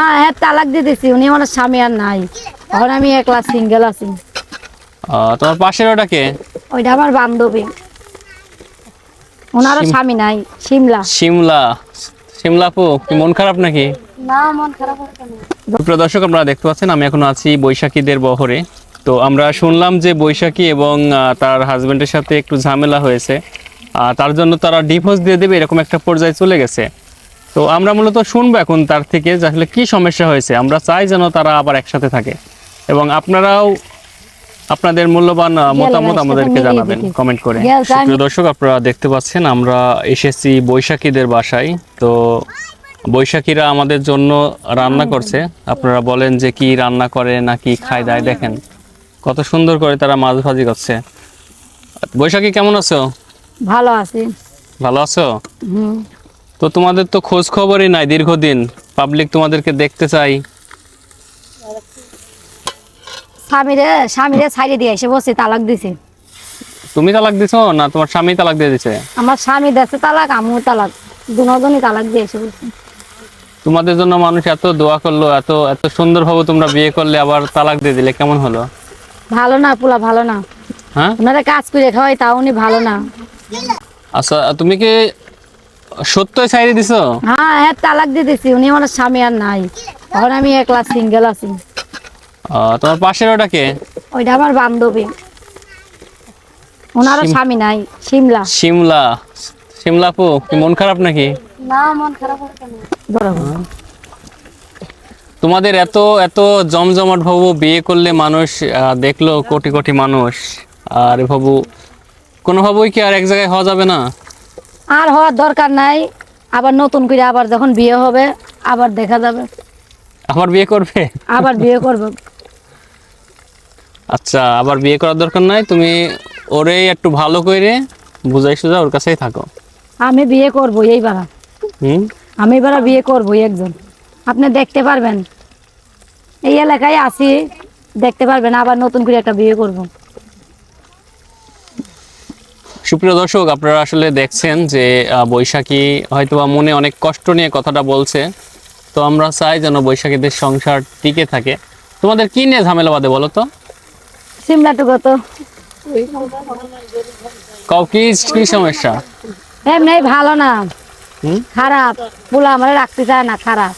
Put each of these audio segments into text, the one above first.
হ্যাঁ হ্যাঁ তালাক দিয়ে দিছি। উনি আমার স্বামী আর নাই। এখন আমি একলা সিঙ্গেল আছি। তোমার পাশের ওটা কে? ওইটা আমার বান্ধবী। ওনারও স্বামী নাই শিমলা শিমলা শিমলাপু কি মন খারাপ নাকি? না মন খারাপ প্রিয় দর্শক আপনারা দেখতে পাচ্ছেন আমি এখন আছি বৈশাখীদের বহরে। তো আমরা শুনলাম যে বৈশাখী এবং তার হাজবেন্ডের সাথে একটু ঝামেলা হয়েছে। তার জন্য তারা ডিভোর্স দিয়ে দেবে এরকম একটা পর্যায়ে চলে গেছে। তো আমরা মূলত শুনব এখন তার থেকে যে আসলে কি সমস্যা হয়েছে। আমরা চাই যেন তারা আবার একসাথে থাকে। এবং আপনারাও আপনাদের মূল্যবান মতামত আমাদেরকে জানাবেন কমেন্ট করে। প্রিয় দর্শক আপনারা দেখতে পাচ্ছেন আমরা এসেছি বৈশাখীদের বাসায়। তো বৈশাখীরা আমাদের জন্য রান্না করছে। আপনারা বলেন যে কি রান্না করে না কি খায় দায় দেখেন। কত সুন্দর করে তারা মাছ ভাজি করছে। বৈশাখী কেমন আছো? ভালো আছি। ভালো আছো? হুম। তো তোমাদের তো খোঁজ খবরই নাই দীর্ঘদিন। পাবলিক তোমাদেরকে দেখতে চাই। স্বামীরে স্বামীরে ছাইড়ে দিয়ে এসে বসে তালাক দিছে। তুমি তালাক দিছো না তোমার স্বামী তালাক দিয়ে দিছে? আমার স্বামী দেশে তালাক আমিও তালাক। দুজনই তালাক দিয়ে এসে বসে। তোমাদের জন্য মানুষ এত দোয়া করল এত এত সুন্দরভাবে তোমরা বিয়ে করলে আবার তালাক দিয়ে দিলে কেমন হলো? ভালো না পোলা ভালো না। হ্যাঁ? ওনারা কাজ করে খাওয়াই তাও উনি ভালো না। আচ্ছা তুমি কি সত্যই দিছো? হ্যাঁ হ্যাঁ তালাক দিয়ে দিছি। উনি আমার স্বামী আর নাই। এখন আমি একলা সিঙ্গেল আছি। তোমার পাশের ওটা কে? ওইটা আমার বান্ধবী। ওনারও স্বামী নাই শিমলা শিমলা শিমলাপু কি মন খারাপ নাকি? না মন খারাপ তোমাদের এত এত জমজমাট ভাবু বিয়ে করলে মানুষ দেখল কোটি কোটি মানুষ। আর ভাবু কোনো ভাবুই কি আর এক জায়গায় হওয়া যাবে না? আর হওয়ার দরকার নাই। আবার নতুন করে আবার যখন বিয়ে হবে আবার দেখা যাবে। আবার বিয়ে করবে? আবার বিয়ে করবে। আচ্ছা আবার বিয়ে করার দরকার নাই। তুমি ওরে একটু ভালো করে বুঝাই সুঝা ওর কাছেই থাকো। আমি বিয়ে করব এইবার হুম? আমি এবার বিয়ে করব একজন। আপনি দেখতে পারবেন। এই এলাকায় আছি দেখতে পারবেন আবার নতুন করে একটা বিয়ে করব। সুপ্রিয় দর্শক আপনারা আসলে দেখছেন যে বৈশাখী হয়তোবা মনে অনেক কষ্ট নিয়ে কথাটা বলছে। তো আমরা চাই যেন বৈশাখীদের সংসার টিকে থাকে। তোমাদের কি নিয়ে ঝামেলা বাদে বলো তো? কাউ কি কি সমস্যা? এমনি ভালো না। খারাপ। পোলা আমার রাখতে চায় না খারাপ।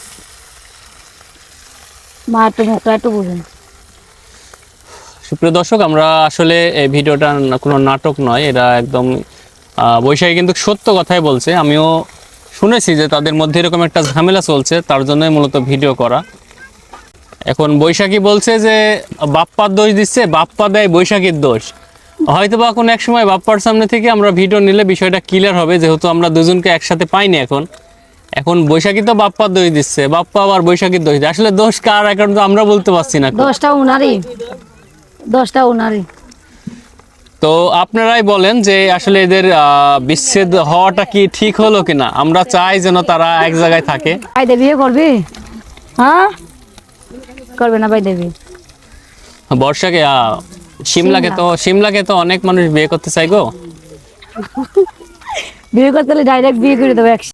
মা একটু মুখটা একটু বুঝুন সুপ্রিয় দর্শক, আমরা আসলে এই ভিডিওটা কোনো নাটক নয় এরা একদম বৈশাখী কিন্তু সত্য কথাই বলছে। আমিও শুনেছি যে তাদের মধ্যে এরকম একটা ঝামেলা চলছে, তার জন্যই মূলত ভিডিও করা। এখন বৈশাখী বলছে যে, বাপ্পার দোষ দিচ্ছে, বাপ্পা দেয় বৈশাখীর দোষ। হয়তো বা কোনো এক সময় বাপ্পার সামনে থেকে আমরা ভিডিও নিলে বিষয়টা ক্লিয়ার হবে, যেহেতু আমরা দুজনকে একসাথে পাইনি এখন। এখন বৈশাখী তো বাপ্পার দোষ দিচ্ছে, বাপ্পা আবার বৈশাখীর দোষ দিচ্ছে। আসলে দোষ কার? এখন তো আমরা বলতে পারছি না দশটা উনারই। দশটা ওনারই তো আপনারাই বলেন যে আসলে এদের বিচ্ছেদ হওয়াটা কি ঠিক হলো কিনা? আমরা চাই যেন তারা এক জায়গায় থাকে। ভাই দেবী করবি? হ্যাঁ? করবে না ভাই দেবী বর্ষাকে সিমলাকে তো সিমলাকে তো অনেক মানুষ বিয়ে করতে চাই গো। বিয়ে করতে হলে ডাইরেক্ট বিয়ে করে দেবো